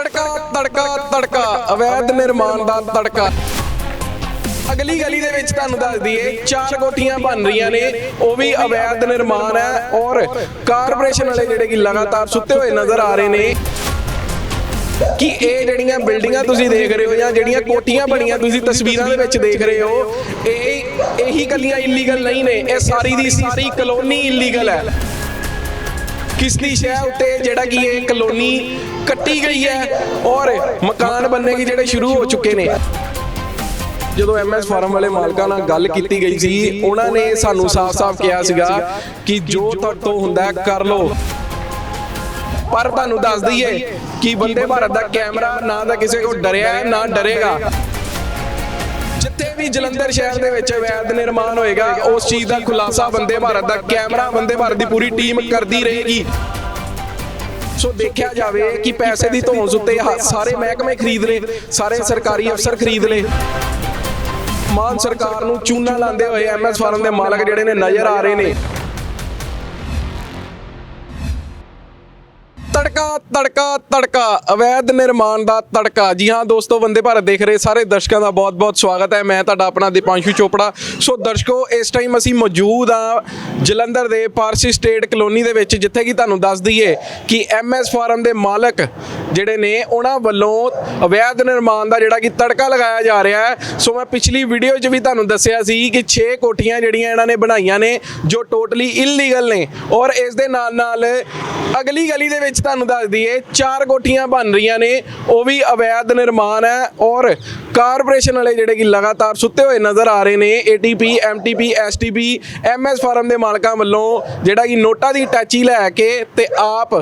ਤੜਕਾ ਤੜਕਾ ਤੜਕਾ। ਅਵੈਧ ਨਿਰਮਾਣ ਦਾ ਤੜਕਾ। ਅਗਲੀ ਗਲੀ ਦੇ ਵਿੱਚ ਤੁਹਾਨੂੰ ਦੱਸ ਦਈਏ, ਚਾਰ ਕੋਠੀਆਂ ਬਣ ਰਹੀਆਂ ਨੇ, ਉਹ ਵੀ ਅਵੈਧ ਨਿਰਮਾਣ ਹੈ ਔਰ ਕਾਰਪੋਰੇਸ਼ਨ ਵਾਲੇ ਜਿਹੜੇ ਕਿ ਲਗਾਤਾਰ ਸੁੱਤੇ ਹੋਏ ਨਜ਼ਰ ਆ ਰਹੇ ਨੇ, ਕਿ ਇਹ ਜਿਹੜੀਆਂ ਬਿਲਡਿੰਗਾਂ ਤੁਸੀਂ ਦੇਖ ਰਹੇ ਹੋ ਜਾਂ ਜਿਹੜੀਆਂ ਕੋਠੀਆਂ ਬਣੀਆਂ ਤੁਸੀਂ ਤਸਵੀਰਾਂ ਦੇ ਵਿੱਚ ਦੇਖ ਰਹੇ ਹੋ, ਇਹ ਇਹੀ ਗਲੀਆਂ ਇਲੀਗਲ ਨਹੀਂ ਨੇ, ਇਹ ਸਾਰੀ ਦੀ ਸਾਰੀ ਕਲੋਨੀ ਇਲੀਗਲ ਹੈ। ਕਿਸ ਸ਼ਹਿਰ ਉੱਤੇ ਜਿਹੜਾ ਕਿ ਇਹ ਕਲੋਨੀ ਕੱਟੀ ਗਈ ਹੈ ਔਰ ਮਕਾਨ ਬਣਨੇ ਕੀ ਜਿਹੜੇ ਸ਼ੁਰੂ ਹੋ ਚੁੱਕੇ ਨੇ। ਜਦੋਂ ਐਮਐਸ ਫਾਰਮ ਵਾਲੇ ਮਾਲਕਾਂ ਨਾਲ ਗੱਲ ਕੀਤੀ ਗਈ ਸੀ, ਉਹਨਾਂ ਨੇ ਸਾਨੂੰ ਸਾਫ਼-ਸਾਫ਼ ਕਿਹਾ ਸੀਗਾ ਕਿ ਜੋ ਤੁਹਾਡੇ ਤੋਂ ਹੁੰਦਾ ਕਰ ਲਓ। ਪਰ ਤੁਹਾਨੂੰ ਦੱਸ ਦਈਏ ਕਿ ਬੰਦੇ ਭਾਰਤ ਦਾ ਕੈਮਰਾ ਨਾ ਤਾਂ ਕਿਸੇ ਕੋਲ ਡਰਿਆ, ਨਾ ਡਰੇਗਾ। ਜਿੱਥੇ ਵੀ ਜਲੰਧਰ ਸ਼ਹਿਰ ਦੇ ਵਿੱਚ ਵੈਦ ਨਿਰਮਾਣ ਹੋਏਗਾ, ਉਸ ਚੀਜ਼ ਦਾ ਖੁਲਾਸਾ ਬੰਦੇ ਭਾਰਤ ਦਾ ਕੈਮਰਾ ਬੰਦੇ ਭਾਰਤ ਦੀ ਪੂਰੀ ਟੀਮ ਕਰਦੀ ਰਹੇਗੀ। ਸੋ ਦੇਖਿਆ ਜਾਵੇ ਕਿ ਪੈਸੇ ਦੀ ਧੌਂਸ ਉੱਤੇ ਸਾਰੇ ਮਹਿਕਮੇ ਖਰੀਦ ਲਏ ਸਾਰੇ ਸਰਕਾਰੀ ਅਫਸਰ ਖਰੀਦ ਲਏ। ਮਾਨ ਸਰਕਾਰ ਨੂੰ ਚੂਨਾ ਲਾਉਂਦੇ ਹੋਏ ਐਮਐਸ ਫਾਰਮ ਦੇ ਮਾਲਕ ਜਿਹੜੇ ਨੇ ਨਜ਼ਰ ਆ ਰਹੇ ਨੇ। ਤੜਕਾ ਤੜਕਾ ਤੜਕਾ, ਅਵੈਧ ਨਿਰਮਾਣ ਦਾ ਤੜਕਾ। ਜੀ ਹਾਂ ਦੋਸਤੋ, ਵੰਦੇ ਭਾਰਤ ਦੇਖ ਰਹੇ ਸਾਰੇ ਦਰਸ਼ਕਾਂ ਦਾ ਬਹੁਤ-ਬਹੁਤ ਸਵਾਗਤ ਹੈ। ਮੈਂ ਤੁਹਾਡਾ ਆਪਣਾ ਦੀਪਾਂਸ਼ੂ ਚੋਪੜਾ। ਸੋ ਦਰਸ਼ਕੋ, ਇਸ ਟਾਈਮ ਅਸੀਂ ਮੌਜੂਦ ਆ ਜਲੰਧਰ ਦੇ ਪਾਰਸੀ ਸਟੇਟ ਕਲੋਨੀ ਦੇ ਵਿੱਚ, ਜਿੱਥੇ ਕਿ ਤੁਹਾਨੂੰ ਦੱਸ ਦਈਏ ਕਿ ਐਮਐਸ ਫਾਰਮ ਦੇ ਮਾਲਕ ਜਿਹੜੇ ਨੇ, ਉਹਨਾਂ ਵੱਲੋਂ ਅਵੈਧ ਨਿਰਮਾਣ ਦਾ ਜਿਹੜਾ ਕਿ ਤੜਕਾ ਲਗਾਇਆ ਜਾ ਰਿਹਾ ਹੈ। ਸੋ ਮੈਂ ਪਿਛਲੀ ਵੀਡੀਓ 'ਚ ਵੀ ਤੁਹਾਨੂੰ ਦੱਸਿਆ ਸੀ ਕਿ 6 ਕੋਠੀਆਂ ਜਿਹੜੀਆਂ ਇਹਨਾਂ ਨੇ ਬਣਾਈਆਂ ਨੇ, ਜੋ ਟੋਟਲੀ ਇਲੀਗਲ ਨੇ ਔਰ ਇਸ ਦੇ ਨਾਲ ਨਾਲ ਅਗਲੀ ਗਲੀ ਦੇ ਵਿੱਚ ਤੁਹਾਨੂੰ ਦੱਸ ਦਈਏ, ਚਾਰ ਕੋਠੀਆਂ ਬਣ ਰਹੀਆਂ ਨੇ, ਉਹ ਵੀ ਅਵੈਧ ਨਿਰਮਾਣ ਹੈ ਔਰ ਕਾਰਪੋਰੇਸ਼ਨ ਵਾਲੇ ਜਿਹੜੇ ਕਿ ਲਗਾਤਾਰ ਸੁੱਤੇ ਹੋਏ ਨਜ਼ਰ ਆ ਰਹੇ ਨੇ ATP MTP STP MS farm ਦੇ ਮਾਲਕਾਂ ਵੱਲੋਂ ਜਿਹੜਾ ਕਿ ਨੋਟਾਂ ਦੀ ਟੈਚੀ ਲੈ ਕੇ ਤੇ ਆਪ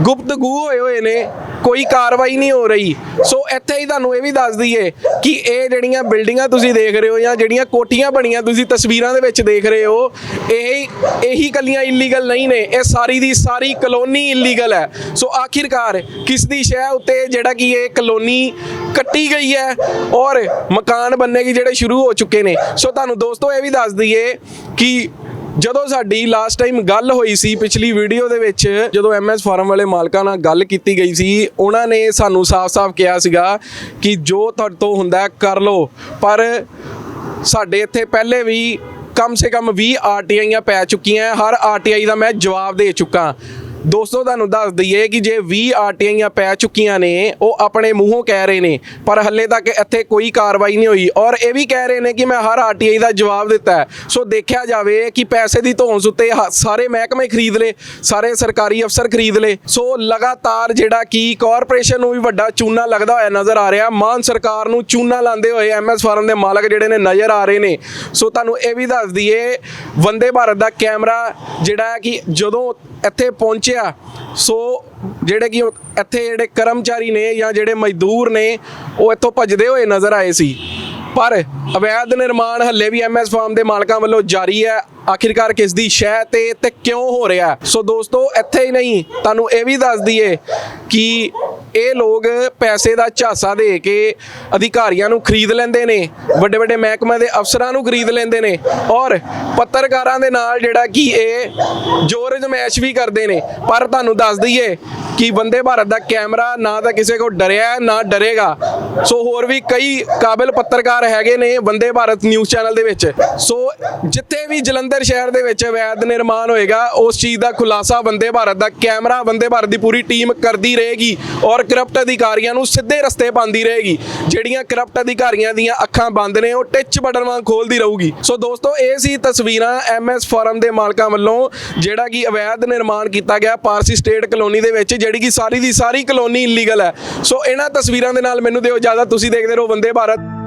ਗੁਪਤਗੂ ਹੋਏ ਹੋਏ ਨੇ ਕੋਈ ਕਾਰਵਾਈ ਨਹੀਂ ਹੋ ਰਹੀ। ਸੋ ਇੱਥੇ ਹੀ ਤੁਹਾਨੂੰ ਇਹ ਵੀ ਦੱਸ ਦਈਏ ਕਿ ਇਹ ਜਿਹੜੀਆਂ ਬਿਲਡਿੰਗਾਂ ਤੁਸੀਂ ਦੇਖ ਰਹੇ ਹੋ ਜਾਂ ਜਿਹੜੀਆਂ ਕੋਠੀਆਂ ਬਣੀਆਂ ਤੁਸੀਂ ਤਸਵੀਰਾਂ ਦੇ ਵਿੱਚ ਦੇਖ ਰਹੇ ਹੋ, ਇਹ ਇਹੀ ਗਲੀਆਂ ਇਲੀਗਲ ਨਹੀਂ ਨੇ। ਇਹ ਸਾਰੀ ਦੀ ਸਾਰੀ ਕਲੋਨੀ ਇਲੀਗਲ ਹੈ। ਸੋ ਆਖਿਰਕਾਰ ਕਿਸ ਦੀ ਸ਼ਹਿ ਉੱਤੇ ਜਿਹੜਾ ਕਿ ਇਹ ਕਲੋਨੀ ਕੱਟੀ ਗਈ ਹੈ ਔਰ ਮਕਾਨ ਬਣਨੇ ਕੀ ਜਿਹੜੇ ਸ਼ੁਰੂ ਹੋ ਚੁੱਕੇ ਨੇ। ਸੋ ਤੁਹਾਨੂੰ ਦੋਸਤੋ ਇਹ ਵੀ ਦੱਸ ਦਈਏ ਕਿ ਜਦੋਂ ਸਾਡੀ ਲਾਸਟ ਟਾਈਮ ਗੱਲ ਹੋਈ ਸੀ, ਪਿਛਲੀ ਵੀਡੀਓ ਦੇ ਵਿੱਚ, ਜਦੋਂ ਐਮਐਸ ਫਾਰਮ ਵਾਲੇ ਮਾਲਕਾਂ ਨਾਲ ਗੱਲ ਕੀਤੀ ਗਈ ਸੀ, ਉਹਨਾਂ ਨੇ ਸਾਨੂੰ ਸਾਫ਼-ਸਾਫ਼ ਕਿਹਾ ਸੀਗਾ ਕਿ ਜੋ ਤੁਹਾਡੇ ਤੋਂ ਹੁੰਦਾ ਕਰ ਲਓ। ਪਰ ਸਾਡੇ ਇੱਥੇ ਪਹਿਲੇ ਵੀ ਕਮ ਸੇ ਕਮ 20 ਆਰਟੀਆਈਆਂ ਪੈ ਚੁੱਕੀਆਂ, ਹਰ ਆਰਟੀਆਈ ਦਾ ਮੈਂ ਜਵਾਬ ਦੇ ਚੁੱਕਾ। ਦੋਸਤੋ, ਤੁਹਾਨੂੰ ਦੱਸ ਦਈਏ ਕਿ ਜੇ 20 ਆਰਟੀਆਈਆਂ ਪੈ ਚੁੱਕੀਆਂ ਨੇ, ਉਹ ਆਪਣੇ ਮੂੰਹੋਂ ਕਹਿ ਰਹੇ ਨੇ, ਪਰ ਹੱਲੇ ਤੱਕ ਇੱਥੇ ਕੋਈ ਕਾਰਵਾਈ ਨਹੀਂ ਹੋਈ। ਔਰ ਇਹ ਵੀ ਕਹਿ ਰਹੇ ਨੇ ਕਿ ਮੈਂ ਹਰ ਆਰਟੀਆਈ ਦਾ ਜਵਾਬ ਦਿੱਤਾ ਹੈ। ਸੋ ਦੇਖਿਆ ਜਾਵੇ ਕਿ ਪੈਸੇ ਦੀ ਧੌਂਸ ਉੱਤੇ ਹ- ਸਾਰੇ ਮਹਿਕਮੇ ਖਰੀਦ ਲਏ, ਸਾਰੇ ਸਰਕਾਰੀ ਅਫਸਰ ਖਰੀਦ ਲਏ। ਸੋ ਲਗਾਤਾਰ ਜਿਹੜਾ ਕਿ ਕਾਰਪੋਰੇਸ਼ਨ ਨੂੰ ਵੀ ਵੱਡਾ ਚੂਨਾ ਲੱਗਦਾ ਹੋਇਆ ਨਜ਼ਰ ਆ ਰਿਹਾ, ਮਾਨ ਸਰਕਾਰ ਨੂੰ ਚੂਨਾ ਲਾਉਂਦੇ ਹੋਏ ਐਮਐਸ ਫਾਰਮ ਦੇ ਮਾਲਕ ਜਿਹੜੇ ਨੇ ਨਜ਼ਰ ਆ ਰਹੇ ਨੇ। ਸੋ ਤੁਹਾਨੂੰ ਇਹ ਵੀ ਦੱਸ ਦਈਏ, ਵੰਦੇ ਭਾਰਤ ਦਾ ਕੈਮਰਾ ਜਿਹੜਾ ਕਿ ਜਦੋਂ ਇੱਥੇ ਪਹੁੰਚਿਆ, ਸੋ ਜਿਹੜੇ ਕਿ ਇੱਥੇ ਜਿਹੜੇ ਕਰਮਚਾਰੀ ਨੇ ਜਾਂ ਜਿਹੜੇ ਮਜ਼ਦੂਰ ਨੇ, ਉਹ ਇੱਥੋਂ ਭੱਜਦੇ ਹੋਏ ਨਜ਼ਰ ਆਏ ਸੀ। ਪਰ ਅਵੈਧ ਨਿਰਮਾਣ ਹੱਲੇ ਵੀ ਐਮਐਸ ਫਾਰਮ ਦੇ ਮਾਲਕਾਂ ਵੱਲੋਂ ਜਾਰੀ ਹੈ। ਆਖਿਰਕਾਰ ਕਿਸ ਦੀ ਸ਼ਹਿ ਤੇ ਤੇ ਕਿਉਂ ਹੋ ਰਿਹਾ? ਸੋ ਦੋਸਤੋ, ਇੱਥੇ ਹੀ ਨਹੀਂ, ਤੁਹਾਨੂੰ ਇਹ ਵੀ ਦੱਸ ਦਈਏ ਕਿ ਇਹ ਲੋਕ ਪੈਸੇ ਦਾ ਝਾਸਾ ਦੇ ਕੇ ਅਧਿਕਾਰੀਆਂ ਨੂੰ ਖਰੀਦ ਲੈਂਦੇ ਨੇ, ਵੱਡੇ ਵੱਡੇ ਮਹਿਕਮੇ ਦੇ ਅਫਸਰਾਂ ਨੂੰ ਖਰੀਦ ਲੈਂਦੇ ਨੇ ਔਰ ਪੱਤਰਕਾਰਾਂ ਦੇ ਨਾਲ ਜਿਹੜਾ ਕਿ ਇਹ ਜੋਰ ਜਮੈਸ਼ ਵੀ ਕਰਦੇ ਨੇ। ਪਰ ਤੁਹਾਨੂੰ ਦੱਸ ਦਈਏ ਕਿ ਵੰਦੇ ਭਾਰਤ ਦਾ ਕੈਮਰਾ ਨਾ ਤਾਂ ਕਿਸੇ ਕੋ ਡਰਿਆ, ਨਾ ਡਰੇਗਾ। ਸੋ ਹੋਰ ਵੀ ਕਈ ਕਾਬਿਲ ਪੱਤਰਕਾਰ ਹੈਗੇ ਨੇ ਵੰਦੇ ਭਾਰਤ ਨਿਊਜ਼ ਚੈਨਲ ਦੇ ਵਿੱਚ। ਸੋ ਜਿੱਥੇ ਵੀ ਜਲੰਧਰ ਸ਼ਹਿਰ ਦੇ ਵਿੱਚ ਵੈਦ ਨਿਰਮਾਣ ਹੋਏਗਾ, ਉਸ ਚੀਜ਼ ਦਾ ਖੁਲਾਸਾ ਵੰਦੇ ਭਾਰਤ ਦਾ ਕੈਮਰਾ ਵੰਦੇ ਭਾਰਤ ਦੀ ਪੂਰੀ ਟੀਮ ਕਰਦੀ ਰਹੇਗੀ ਔਰ ਕਰਪਟ ਅਧਿਕਾਰੀਆਂ ਨੂੰ ਸਿੱਧੇ ਰਸਤੇ ਪਾਉਂਦੀ ਰਹੇਗੀ। ਜਿਹੜੀਆਂ ਕਰਪਟ ਅਧਿਕਾਰੀਆਂ ਦੀਆਂ ਅੱਖਾਂ ਬੰਦ ਨੇ, ਉਹ ਟਿੱਚ ਬਟਨ ਵਾਂਗ ਖੋਲਦੀ ਰਹੂਗੀ। ਸੋ ਦੋਸਤੋ, ਇਹ ਸੀ ਤਸਵੀਰਾਂ ਐਮਐਸ ਫਾਰਮ ਦੇ ਮਾਲਕਾਂ ਵੱਲੋਂ, ਜਿਹੜਾ ਕਿ ਅਵੈਧ ਨਿਰਮਾਣ ਕੀਤਾ ਗਿਆ ਪਾਰਸੀ ਸਟੇਟ ਕਲੋਨੀ ਦੇ ਵਿੱਚ, ਜਿਹੜੀ ਕਿ ਸਾਰੀ ਦੀ ਸਾਰੀ ਕਲੋਨੀ ਇਲੀਗਲ ਹੈ। ਸੋ ਇਹਨਾਂ ਤਸਵੀਰਾਂ ਦੇ ਨਾਲ ਮੈਨੂੰ ਦਿਓ ਇਜਾਜ਼ਤ, ਤੁਸੀਂ ਦੇਖਦੇ ਰਹੋ, ਵੰਦੇ ਭਾਰਤ।